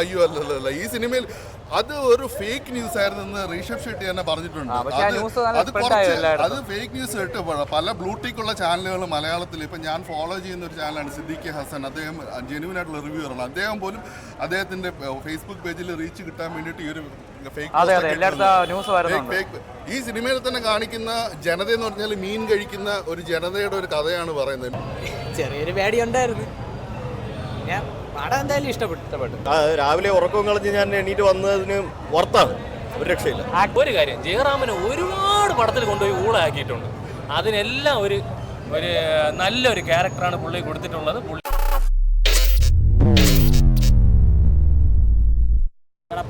അയ്യോ അല്ലല്ല ഈ സിനിമയിൽ അത് ഒരു ഫേക്ക് ന്യൂസ് ആയിരുന്നു എന്ന് ഋഷഭ് ഷെട്ടി തന്നെ പറഞ്ഞിട്ടുണ്ട്. അത് അത് കുറച്ച് അത് ഫേക്ക് ന്യൂസ് കേട്ട് പല പല ബ്ലൂടിക്കുള്ള ചാനലുകൾ മലയാളത്തിൽ. ഇപ്പം ഞാൻ ഫോളോ ചെയ്യുന്ന ഒരു ചാനലാണ് സിദ്ദിഖ് ഹസൻ. അദ്ദേഹം ജെനുവിൻ ആയിട്ടുള്ള റിവ്യൂ ആണ്. അദ്ദേഹം പോലും അദ്ദേഹത്തിന്റെ ഫേസ്ബുക്ക് പേജിൽ റീച്ച് കിട്ടാൻ വേണ്ടിയിട്ട് ഈ ഒരു ഫേക്ക് അതെ അതെ. എല്ലായിടത്തും ന്യൂസ് വരുന്നുണ്ട്. ഈ സിനിമയിൽ തന്നെ കാണിക്കുന്ന ജനത എന്ന് പറഞ്ഞാൽ മീൻ കഴിക്കുന്ന ഒരു ജനതയുടെ ഒരു കഥയാണ് പറയുന്നത്. ചെറിയൊരു പേടി ഉണ്ടായിരുന്നു. ഞാൻ പടം എന്തായാലും ഇഷ്ടപ്പെട്ടു. രാവിലെ ഉറക്കം കളഞ്ഞ് ഞാൻ എണീറ്റ് വന്നതിന് വർത്താണ്. ഒരു രക്ഷയില്ല. ഒരു കാര്യം ജയറാമിനെ ഒരുപാട് പടത്തിൽ കൊണ്ടുപോയി ഊളാക്കിയിട്ടുണ്ട് അതിനെല്ലാം ഒരു ഒരു നല്ലൊരു ക്യാരക്ടറാണ് പുള്ളി കൊടുത്തിട്ടുള്ളത്. പുള്ളി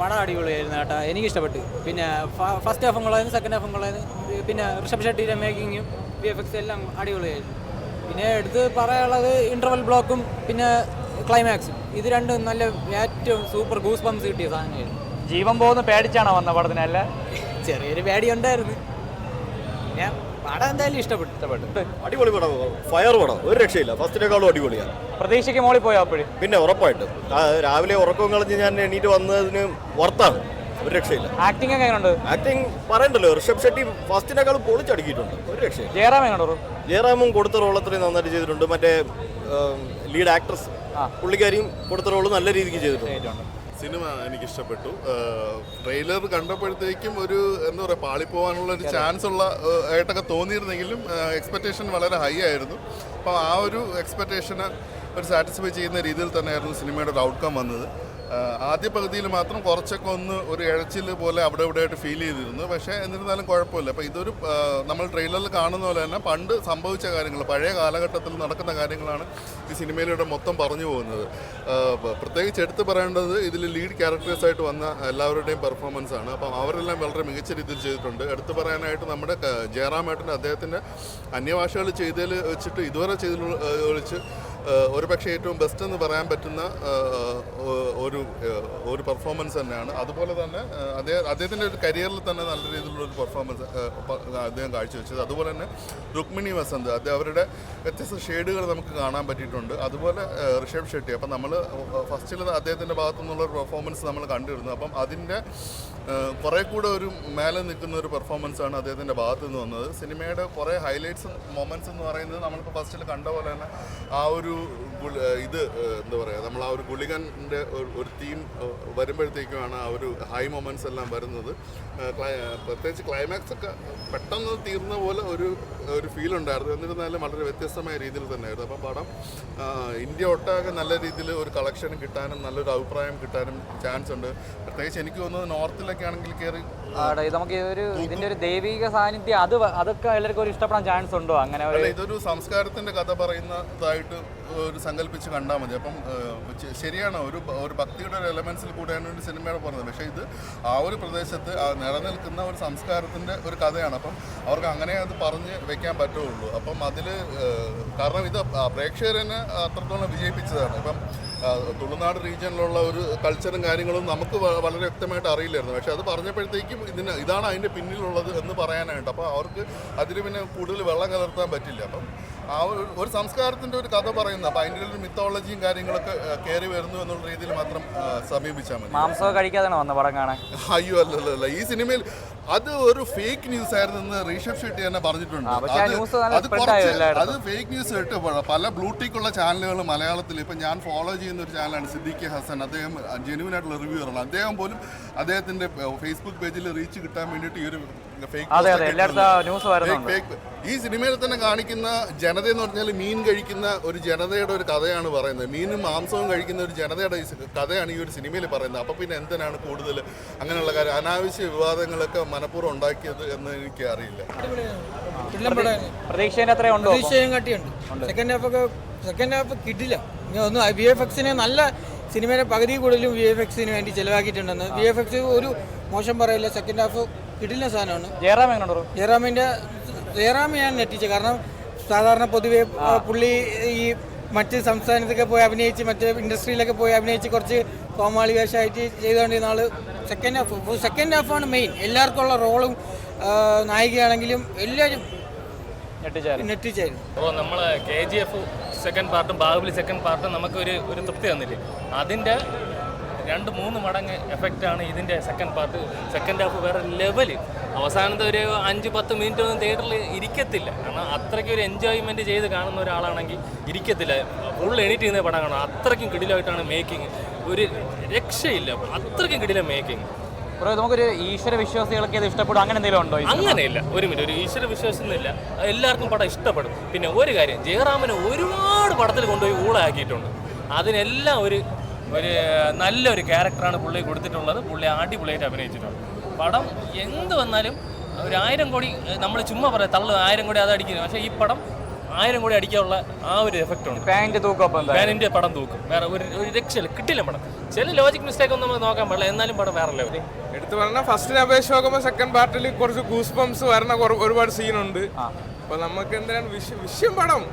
പടം അടിപൊളിയായിരുന്നു കേട്ടോ. എനിക്ക് ഇഷ്ടപ്പെട്ടു പിന്നെ ഫസ്റ്റ് ഹാഫും കൊള്ളായിരുന്നു സെക്കൻഡ് ഹാഫും കൊള്ളായിരുന്നു. പിന്നെ ഋഷഭ് ഷെട്ടിയുടെ മേക്കിങ്ങും വി എഫ് എക്സ് എല്ലാം അടിപൊളിയായിരുന്നു. പിന്നെ എടുത്ത് പറയാനുള്ളത് ഇന്റർവൽ ബ്ലോക്കും പിന്നെ ക്ലൈമാക്സും ഇത് രണ്ടും നല്ല ഏറ്റവും സൂപ്പർ ഗൂസ് പംസ് കിട്ടിയ സാധനമായിരുന്നു. ജീവൻ പോകുന്ന പേടിച്ചാണോ വന്ന പടത്തിന് അല്ല? ചെറിയൊരു പേടി ഉണ്ടായിരുന്നു ഞാൻ പടം എന്തായാലും ഇഷ്ടപ്പെട്ടു. ഇഷ്ടപ്പെട്ടു. അടിപൊളി പടം. ഫയർ പടം. ഒരു രക്ഷയില്ല. ഫസ്റ്റിനേക്കാളും അടിപൊളിയാണ്. പ്രതീക്ഷയ്ക്ക് മോളിൽ പോയോ അപ്പോഴും? പിന്നെ ഉറപ്പായിട്ടും. രാവിലെ ഉറക്കം കളഞ്ഞ് ഞാൻ എണീറ്റ് വന്നതിന് വർത്താണ് ഒരു രക്ഷയില്ല. ആക്ടിംഗ് ഒക്കെ എങ്ങനെയുണ്ട്? ആക്ടിങ് പറയണ്ടല്ലോ. ഋഷഭ് ഷെട്ടി ഫസ്റ്റിനേക്കാളും പൊളിച്ചടുക്കിയിട്ടുണ്ട്. ഒരു രക്ഷയില്ല. ജയറാം എങ്ങനെയുണ്ട്? ജയറാമും കൊടുത്ത റോൾ അത്രയും നന്നായിട്ട് ചെയ്തിട്ടുണ്ട്. മറ്റേ ലീഡ് ആക്ട്രസ് പുള്ളിക്കാരിയും കൊടുത്ത റോൾ നല്ല രീതിക്ക് ചെയ്തിട്ടുണ്ട്. സിനിമ എനിക്ക് ഇഷ്ടപ്പെട്ടു ട്രെയിലർ കണ്ടപ്പോഴത്തേക്കും ഒരു എന്താ പറയുക പാളിപ്പോവാനുള്ള ഒരു ചാൻസ് ഉള്ള ആയിട്ടൊക്കെ തോന്നിയിരുന്നെങ്കിലും എക്സ്പെക്റ്റേഷൻ വളരെ ഹൈ ആയിരുന്നു. അപ്പോൾ ആ ഒരു എക്സ്പെക്റ്റേഷന് ഒരു സാറ്റിസ്ഫൈ ചെയ്യുന്ന രീതിയിൽ തന്നെയായിരുന്നു സിനിമയുടെ ഒരു ഔട്ട്കം വന്നത്. ആദ്യ പകുതിയിൽ മാത്രം കുറച്ചൊക്കെ ഒന്ന് ഒരു ഇഴച്ചിൽ പോലെ അവിടെ ഇവിടെ ആയിട്ട് ഫീൽ ചെയ്തിരുന്നു. പക്ഷേ എന്നിരുന്നാലും കുഴപ്പമില്ല. അപ്പോൾ ഇതൊരു നമ്മൾ ട്രെയിലറിൽ കാണുന്ന പോലെ തന്നെ പണ്ട് സംഭവിച്ച കാര്യങ്ങൾ പഴയ കാലഘട്ടത്തിൽ നടക്കുന്ന കാര്യങ്ങളാണ് ഈ സിനിമയിലൂടെ മൊത്തം പറഞ്ഞു പോകുന്നത്. പ്രത്യേകിച്ച് എടുത്തു പറയേണ്ടത് ഇതിൽ ലീഡ് ക്യാരക്ടേഴ്സ് ആയിട്ട് വന്ന എല്ലാവരുടെയും പെർഫോമൻസ് ആണ്. അപ്പം അവരെല്ലാം വളരെ മികച്ച രീതിയിൽ ചെയ്തിട്ടുണ്ട്. എടുത്തു പറയാനായിട്ട് നമ്മുടെ ജയറാം ജയറാമേട്ടന്റെ അദ്ദേഹത്തിന്റെ അന്യഭാഷകൾ ചെയ്തതിൽ വെച്ചിട്ട് ഇതുവരെ ചെയ്തതിൽ ഏഹ്, വെച്ച് ഒരു പക്ഷേ ഏറ്റവും ബെസ്റ്റ് എന്ന് പറയാൻ പറ്റുന്ന ഒരു ഒരു പെർഫോമൻസ് തന്നെയാണ്. അതുപോലെ തന്നെ അദ്ദേഹം അദ്ദേഹത്തിന്റെ ഒരു കരിയറിൽ തന്നെ നല്ല രീതിയിലുള്ള ഒരു പെർഫോമൻസ് അദ്ദേഹം കാഴ്ചവെച്ചത്. അതുപോലെ തന്നെ രുക്മിണി വസന്ത് അത് അവരുടെ വ്യത്യസ്ത ഷെയ്ഡുകൾ നമുക്ക് കാണാൻ പറ്റിയിട്ടുണ്ട്. അതുപോലെ ഋഷഭ് ഷെട്ടി. അപ്പം നമ്മൾ ഫസ്റ്റിൽ അദ്ദേഹത്തിന്റെ ഭാഗത്തു നിന്നുള്ള ഒരു പെർഫോമൻസ് നമ്മൾ കണ്ടിരുന്നു. അപ്പം അതിന്റെ കുറേ കൂടെ ഒരു മേലെ നിൽക്കുന്ന ഒരു പെർഫോമൻസ് ആണ് അദ്ദേഹത്തിന്റെ ഭാഗത്ത് നിന്ന് വന്നത്. സിനിമയുടെ കുറേ ഹൈലൈറ്റ്സ് മൊമെന്റ്സ് എന്ന് പറയുന്നത് നമ്മളിപ്പോൾ ഫസ്റ്റിൽ കണ്ട പോലെ തന്നെ ആ ഒരു ഇത് എന്താ പറയുക നമ്മൾ ആ ഒരു ഗുളികന്റെ ഒരു തീം വരുമ്പോഴത്തേക്കുമാണ് ആ ഒരു ഹൈ മൊമെന്റ്സ് എല്ലാം വരുന്നത്. പ്രത്യേകിച്ച് ക്ലൈമാക്സ് ഒക്കെ പെട്ടെന്ന് തീർന്ന പോലെ ഒരു ഒരു ഫീൽ ഉണ്ടായിരുന്നു. എന്നിരുന്നാലും വളരെ വ്യത്യസ്തമായ രീതിയിൽ തന്നെയായിരുന്നു. അപ്പോൾ പടം ഇന്ത്യ ഒട്ടാകെ നല്ല രീതിയിൽ ഒരു കളക്ഷൻ കിട്ടാനും നല്ലൊരു അഭിപ്രായം കിട്ടാനും ചാൻസ് ഉണ്ട്. പ്രത്യേകിച്ച് എനിക്ക് തോന്നുന്നത് നോർത്തിലൊക്കെ ആണെങ്കിൽ കയറി നമുക്ക് ഒരു ഇതിന്റെ ഒരു ദൈവിക സാന്നിധ്യം അത് അതൊക്കെ എല്ലാവർക്കും ഒരു ഇഷ്ടപ്പെടാൻ ചാൻസ് ഉണ്ടോ? അങ്ങനെ ഇതൊരു സംസ്കാരത്തിന്റെ കഥ പറയുന്നതായിട്ട് ഒരു സങ്കല്പിച്ച് കണ്ടാൽ മതി. അപ്പം ശരിയാണ്. ഒരു ഒരു ഭക്തിയുടെ ഒരു എലമെന്റ്സിൽ കൂടെയാണ് ഒരു സിനിമയുടെ പറയുന്നത് പക്ഷേ ഇത് ആ ഒരു പ്രദേശത്ത് നിലനിൽക്കുന്ന ഒരു സംസ്കാരത്തിന്റെ ഒരു കഥയാണ്. അപ്പം അവർക്ക് അങ്ങനെ അത് പറഞ്ഞ് വെക്കാൻ പറ്റുള്ളൂ. അപ്പം അതിൽ കാരണം ഇത് ആ പ്രേക്ഷകരനെ അത്രത്തോളം വിജയിപ്പിച്ചതാണ്. ഇപ്പം തുളുനാട് റീജിയനിലുള്ള ഒരു കൾച്ചറും കാര്യങ്ങളും നമുക്ക് വളരെ വ്യക്തമായിട്ട് അറിയില്ലായിരുന്നു. പക്ഷെ അത് പറഞ്ഞപ്പോഴത്തേക്കും ഇതിന് ഇതാണ് അതിന്റെ പിന്നിലുള്ളത് എന്ന് പറയാനായിട്ട് അപ്പോൾ അവർക്ക് അതിന് പിന്നെ കൂടുതൽ വെള്ളം കലർത്താൻ പറ്റില്ല. അപ്പം ആ ഒരു സംസ്കാരത്തിന്റെ ഒരു കഥ പറയുന്നത് അപ്പോൾ അതിന്റെ ഒരു മിത്തോളജിയും കാര്യങ്ങളൊക്കെ കയറി വരുന്നു എന്നുള്ള രീതിയിൽ മാത്രം സമീപിച്ചാൽ മതി. മാംസം കഴിക്കാതാണ് വന്ന പടം കാണാൻ? അയ്യോ അല്ലല്ല ഈ സിനിമയിൽ അത് ഒരു ഫേക്ക് ന്യൂസ് ആയിരുന്നു എന്ന് ഋഷഭ് ഷെട്ടി തന്നെ പറഞ്ഞിട്ടുണ്ട്. അത് അത് ഫേക്ക് ന്യൂസ് കേട്ടപ്പോഴാണ് പല ബ്ലൂടിക്കുള്ള ചാനലുകൾ മലയാളത്തിൽ. ഇപ്പം ഞാൻ ഫോളോ ചെയ്യുന്ന ഒരു ചാനലാണ് സിദ്ദിഖ് ഹസൻ. അദ്ദേഹം ജെനുവിനായിട്ടുള്ള റിവ്യൂ ആണ്. അദ്ദേഹം പോലും അദ്ദേഹത്തിന്റെ ഫേസ്ബുക്ക് പേജിൽ റീച്ച് കിട്ടാൻ വേണ്ടിയിട്ട് ഈ ഒരു ഫേക്ക് അതെ അതെ എല്ലായിടത്തും ന്യൂസ് വരുന്നുണ്ട് ഈ സിനിമയിൽ തന്നെ കാണിക്കുന്ന ജനത എന്ന് പറഞ്ഞാൽ മീൻ കഴിക്കുന്ന ഒരു ജനതയുടെ ഒരു കഥയാണ് പറയുന്നത്. മീനും മാംസവും കഴിക്കുന്ന ഒരു ജനതയുടെ ഈ കഥയാണ് ഈ ഒരു സിനിമയിൽ പറയുന്നത്. അപ്പോൾ പിന്നെ എന്തിനാണ് കൂടുതൽ അങ്ങനെയുള്ള കാര്യം അനാവശ്യ വിവാദങ്ങളൊക്കെ മനഃപൂർവം ഉണ്ടാക്കിയത് എന്ന് എനിക്ക് അറിയില്ല. കട്ടിയുണ്ട് സെക്കൻഡ് ഹാഫ് ഒക്കെ സെക്കൻഡ് ഹാഫ് കിട്ടില്ല. ഇനി ഒന്ന് വി എഫ് എക്സിന് നല്ല സിനിമയുടെ പകുതി കൂടുതലും വി എഫ് എക്സിന് വേണ്ടി ചിലവാക്കിയിട്ടുണ്ടെന്ന്. വി എഫ് എക്സ് ഒരു മോശം പറയില്ല സെക്കൻഡ് ഹാഫ് കിട്ടില്ല സാധനമാണ്. ജയറാം എങ്ങനെയുണ്ടോ ജയറാമിന്റെ ജയറാം ഞാൻ ഞെട്ടിച്ചു. കാരണം സാധാരണ പൊതുവേ പുള്ളി ഈ മറ്റ് സംസ്ഥാനത്തൊക്കെ പോയി അഭിനയിച്ച് മറ്റ് ഇൻഡസ്ട്രിയിലൊക്കെ പോയി അഭിനയിച്ച് കുറച്ച് കോമാളി വേഷമായിട്ട് ചെയ്തുകൊണ്ടിരുന്ന ആൾ സെക്കൻഡ് ഹാഫ് സെക്കൻഡ് ഹാഫാണ് മെയിൻ എല്ലാവർക്കും ഉള്ള റോളും നായികയാണെങ്കിലും എല്ലാവരും നെറ്റിച്ചായിരുന്നു അപ്പോൾ നമ്മൾ കെ ജി എഫ് സെക്കൻഡ് പാർട്ടും ബാഹുബലി സെക്കൻഡ് പാർട്ടും നമുക്കൊരു ഒരു തൃപ്തി തന്നില്ലേ? അതിന്റെ രണ്ട് മൂന്ന് മടങ്ങ് എഫക്റ്റാണ് ഇതിന്റെ സെക്കൻഡ് പാർട്ട് സെക്കൻഡ് ഹാഫ് വേറെ ലെവൽ അവസാനത്തെ ഒരു അഞ്ച് പത്ത് മിനിറ്റ് ഒന്നും തിയേറ്ററിൽ ഇരിക്കത്തില്ല. കാരണം അത്രയ്ക്ക് ഒരു എൻജോയ്മെന്റ് ചെയ്ത് കാണുന്ന ഒരാളാണെങ്കിൽ ഇരിക്കത്തില്ല. ഫുൾ എണീറ്റ് ചെയ്യുന്ന പടം കാണണം അത്രയ്ക്കും കിടിലായിട്ടാണ് മേക്കിംഗ് ഒരു രക്ഷയില്ല. അത്രയ്ക്കും കിടില മേക്കിംഗ് ബ്രോ നമുക്കൊരു ഈശ്വര വിശ്വാസികളൊക്കെ ഇഷ്ടപ്പെടും. അങ്ങനെ എന്തെങ്കിലും ഉണ്ടോ? അങ്ങനെയില്ല. ഒരു മിനിറ്റ് ഒരു ഈശ്വര വിശ്വാസമൊന്നുമില്ല എല്ലാവർക്കും പടം ഇഷ്ടപ്പെടും. പിന്നെ ഒരു കാര്യം ജയറാമിനെ ഒരുപാട് പടത്തിൽ കൊണ്ടുപോയി ഊളാക്കിയിട്ടുണ്ട് അതിനെല്ലാം ഒരു ഒരു നല്ലൊരു ക്യാരക്ടറാണ് പുള്ളി കൊടുത്തിട്ടുള്ളത്. പുള്ളി അടിപൊളിയായിട്ട് അഭിനയിച്ചിട്ടുണ്ട്. പടം എന്ത് വന്നാലും ഒരു ആയിരം കോടി നമ്മൾ ചുമ്മാ പറയാം തള്ളു ആയിരം കോടി അത് അടിക്കുന്നു പക്ഷേ ഈ പടം ആയിരം കോടി അടിക്കാനുള്ള ആ ഒരു എഫക്റ്റ് ഉണ്ട്. പാന്റ് തൂക്കം പാനിന്റെ പടം തൂക്കും. വേറെ ഒരു ഒരു രക്ഷയില്ല. കിട്ടില്ല പടം. ചില ലോജിക് മിസ്റ്റേക്ക് ഒന്നും നമുക്ക് നോക്കാൻ പാടില്ല. എന്നാലും പടം വേറെ ലെവലിൽ എടുത്തു പറഞ്ഞാൽ ഫസ്റ്റിനെ അപേക്ഷിച്ച് നോക്കുമ്പോൾ സെക്കൻഡ് പാർട്ടിൽ കുറച്ച് ഗൂസ് പംസ് വരണ കുറ- ഒരുപാട് സീനുണ്ട് അപ്പൊ നമുക്ക് എന്താണ് വിഷയം വിഷയം പടം.